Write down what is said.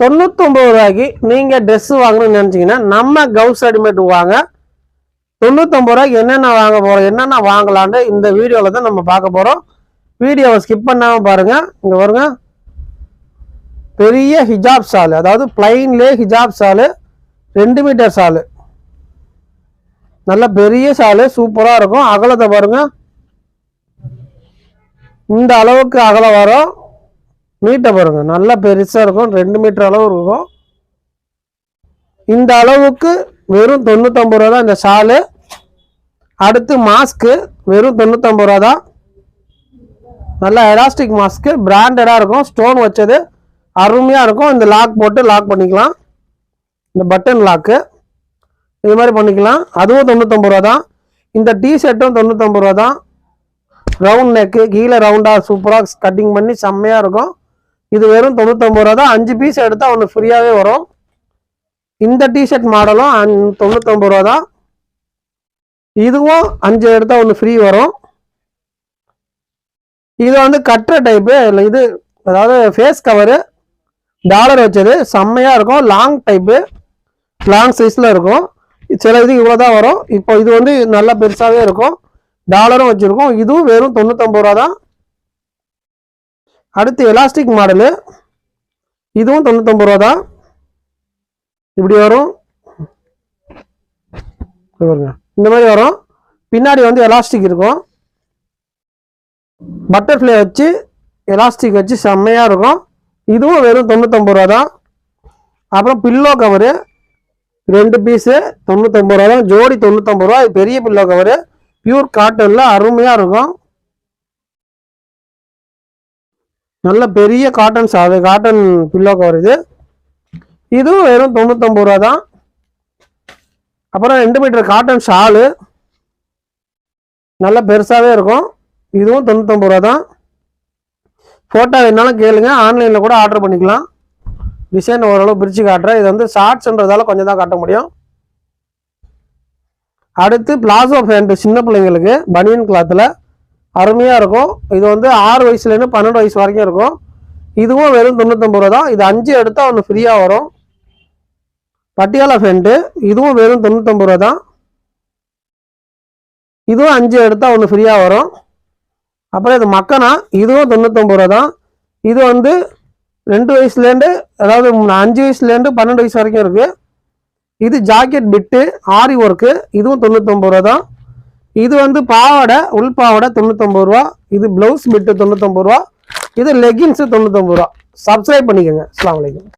தொண்ணூத்தொம்பது ரூபாய்க்கு நீங்கள் ட்ரெஸ்ஸு வாங்கணும்னு நினச்சிங்கன்னா நம்ம கவுஸ் ரெடிமேட் வாங்க. தொண்ணூத்தொம்பது ரூபாய்க்கு என்னென்ன வாங்க போகிறோம் என்னென்ன வாங்கலான்னு இந்த வீடியோவில் தான் நம்ம பார்க்க போகிறோம் வீடியோவை ஸ்கிப் பண்ணாமல் பாருங்கள் இங்கே வருங்க பெரிய ஹிஜாப் சாலு அதாவது பிளைன்லே ஹிஜாப் சாலு ரெண்டு மீட்டர் சாலு நல்ல பெரிய சாலு சூப்பராக இருக்கும். அகலத்தை பாருங்க. இந்த அளவுக்கு அகலம் வரும். நீட்டை பாருங்க. நல்லா பெருசாக இருக்கும். ரெண்டு மீட்டர் அளவு இருக்கும். இந்த அளவுக்கு வெறும் தொண்ணூத்தொம்பது ரூபா தான் இந்த ஷாலு அடுத்து மாஸ்க்கு வெறும் தொண்ணூத்தொம்பது ரூபா தான். நல்ல எலாஸ்டிக் மாஸ்க்கு பிராண்டடாக இருக்கும். ஸ்டோன் வச்சது அருமையாக இருக்கும். இந்த லாக் போட்டு லாக் பண்ணிக்கலாம். இந்த பட்டன் லாக்கு இது மாதிரி பண்ணிக்கலாம். அதுவும் தொண்ணூத்தொம்பது ரூபா தான். இந்த டிஷர்ட்டும் தொண்ணூத்தொம்பது ரூபா தான். ரவுண்ட் நெக்கு கீழே ரவுண்டாக சூப்பராக கட்டிங் பண்ணி செம்மையாக இருக்கும். இது வெறும் தொண்ணூத்தொம்பது ரூபா தான். அஞ்சு பீஸ் எடுத்தால் ஒன்று ஃப்ரீயாகவே வரும். இந்த டிஷர்ட் மாடலும் அந் தொண்ணூத்தொம்பது ரூபா தான். இதுவும் அஞ்சு எடுத்தால் ஒன்று ஃப்ரீ வரும். இது வந்து கட்டுற டைப்பு இல்லை இது அதாவது ஃபேஸ் கவரு டாலர் வச்சது. செம்மையாக இருக்கும். லாங் டைப்பு லாங் சைஸில் இருக்கும். சில இது இவ்வளோ தான் வரும். இப்போ இது வந்து நல்லா பெருசாகவே இருக்கும். டாலரும் வச்சுருக்கோம். இதுவும் வெறும் தொண்ணூத்தொம்பது ரூபா தான். அடுத்து எலாஸ்டிக் மாடலு இதுவும் தொண்ணூத்தொம்பது ரூபா தான். இப்படி வரும். பாருங்க. இந்த மாதிரி வரும். பின்னாடி வந்து எலாஸ்டிக் இருக்கும். பட்டர்ஃப்ளை வச்சு எலாஸ்டிக் வச்சு செம்மையாக இருக்கும். இதுவும் வெறும் தொண்ணூத்தொம்பது ரூபா தான். அப்புறம் பில்லோ கவரு ரெண்டு பீஸு தொண்ணூத்தொம்பது ரூபா தான். ஜோடி தொண்ணூத்தொம்பது ரூபா. இது பெரிய பில்லோ கவரு பியூர் காட்டனில் அருமையாக இருக்கும். நல்ல பெரிய காட்டன் சாது காட்டன் பில்லோ கவர் இது. இதுவும் வெறும் தொண்ணூத்தொம்பது ரூபா தான். அப்புறம் ரெண்டு மீட்டர் காட்டன் ஷாலு நல்ல பெருசாகவே இருக்கும். இதுவும் தொண்ணூத்தொம்பது ரூபா தான். ஃபோட்டோ வேணாலும் கேளுங்க. ஆன்லைனில் கூட ஆர்டர் பண்ணிக்கலாம். டிசைன் ஓரளவு பிரித்து காட்டுறேன். இது வந்து ஷார்ட்ஸ்ன்றதால கொஞ்சம் தான் காட்ட முடியும். அடுத்து பிளாசோ பேண்ட் சின்ன பிள்ளைங்களுக்கு பனியன் கிளாத்தில் அருமையாக இருக்கும். இது வந்து ஆறு வயசுலேருந்து பன்னெண்டு வயசு வரைக்கும் இருக்கும். இதுவும் வெறும் தொண்ணூத்தொம்பது ரூபா தான். இது அஞ்சு எடுத்தால் ஒன்று ஃப்ரீயாக வரும். பட்டியாலா ஃபேண்ட்டு இதுவும் வெறும் தொண்ணூத்தொம்பது ரூபா தான். இதுவும் அஞ்சு எடுத்தால் ஒன்று ஃப்ரீயாக வரும். அப்புறம் இது மக்கனா. இதுவும் தொண்ணூத்தொம்பது ரூபா தான். இது வந்து ரெண்டு வயசுலேருந்து அதாவது அஞ்சு வயசுலேருந்து பன்னெண்டு வயசு வரைக்கும் இருக்குது இது ஜாக்கெட் பிட்டு ஆரி ஒர்க்கு இதுவும் தொண்ணூத்தொம்பது ரூபா தான். இது வந்து பாவாடை உள் பாவாடை தொண்ணூத்தொம்பது ரூபா. இது ப்ளவுஸ் பிட்டு தொண்ணூத்தொம்பது ரூபா. இது லெகின்ஸு தொண்ணூத்தொம்பது ரூபா. சப்ஸ்கிரைப் பண்ணிக்கோங்க. அஸ்லாம் வலைக்கம்